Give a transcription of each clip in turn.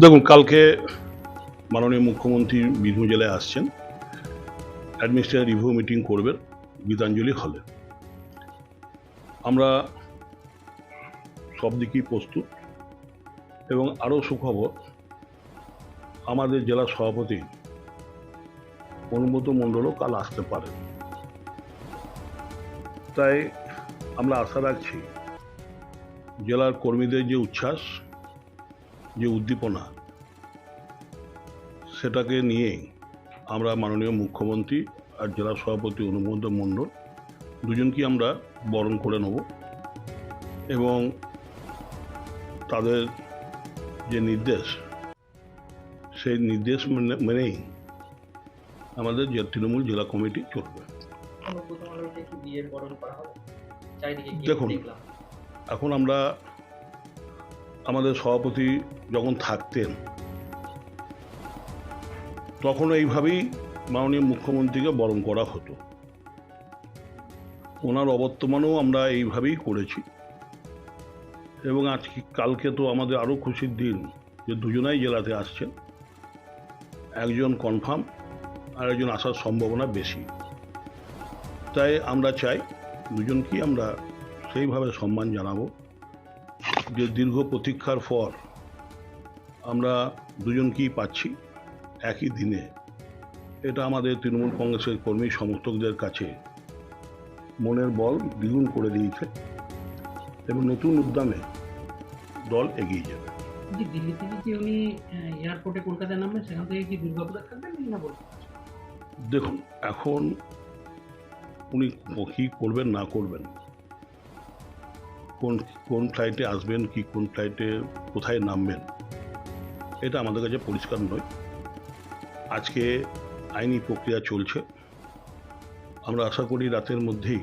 দেখুন, কালকে মাননীয় মুখ্যমন্ত্রী বীরভূম জেলায় আসছেন। অ্যাডমিনিস্ট্রেটিভ রিভিউ মিটিং করবেন গীতাঞ্জলি হলে আমরা সব দিকেই প্রস্তুত এবং আরও সুখবর, আমাদের জেলা সভাপতি অনুমত মণ্ডলও কাল আসতে পারেন। তাই আমরা আশা রাখছি জেলার কর্মীদের যে উচ্ছ্বাস যে উদ্দীপনা সেটাকে নিয়ে আমরা মাননীয় মুখ্যমন্ত্রী আর জেলা সভাপতি অনুমোদ মণ্ডল দুজনকে আমরা বরণ করে নেব এবং তাদের যে নির্দেশ সেই নির্দেশ মেনে- মেনেই আমাদের যে তৃণমূল জেলা কমিটি চলবে দেখুন। এখন আমরা আমাদের সভাপতি যখন থাকতেন তখন এইভাবেই মাননীয় মুখ্যমন্ত্রীকে বরণ করা হতো। ওনার অবর্তমানেও আমরা এইভাবেই করেছি। এবং আজকে, কালকে তো আমাদের আরও খুশির দিন যে দুজনাই জেলাতে আসছেন। একজন কনফার্ম আর একজন আসার সম্ভাবনা বেশি। তাই আমরা চাই দুজনকেই আমরা সেইভাবে সম্মান জানাব। যে দীর্ঘ প্রতীক্ষার পর আমরা দুজনকেই পাচ্ছি একই দিনে। এটা আমাদের তৃণমূল কংগ্রেসের কর্মী সমর্থকদের কাছে মনের বল দ্বিগুণ করে দিয়েছে এবং নতুন উদ্যমে দল এগিয়ে যাবে। যে দিল্লি থেকে যে উনি এয়ারপোর্টে কলকাতায় নামবেন? সেখান থেকে কি দুর্গাপুরে থাকবেন না বলবেন দেখুন এখন উনি কী করবেন না করবেন কোন কোন ফ্লাইটে আসবেন, কি কোন ফ্লাইটে কোথায় নামবেন, এটা আমাদের কাছে পরিষ্কার নয়। আজকে আইনি প্রক্রিয়া চলছে। আমরা আশা করি রাতের মধ্যেই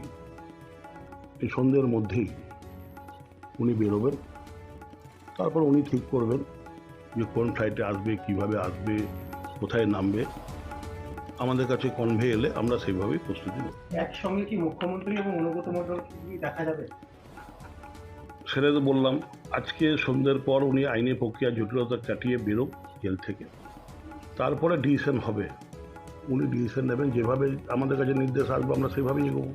এই সন্ধ্যের মধ্যেই উনি বেরোবেন। তারপর উনি ঠিক করবেন যে কোন ফ্লাইটে আসবে, কীভাবে আসবে, কোথায় নামবে। আমাদের কাছে কনভে এলে আমরা সেইভাবেই প্রস্তুতি নেব। একসঙ্গে কি মুখ্যমন্ত্রী এবং অনুগত মণ্ডল কি দেখা যাবে? তো বললাম, আজকে সন্ধ্যের পর উনি আইনি প্রক্রিয়া জটিলতা কাটিয়ে বেরোক জেল থেকে। তারপরে ডিসিশন হবে। উনি ডিসিশন নেবেন, যেভাবে আমাদের কাছে নির্দেশ আসবে, আমরা সেভাবেই এগোবো।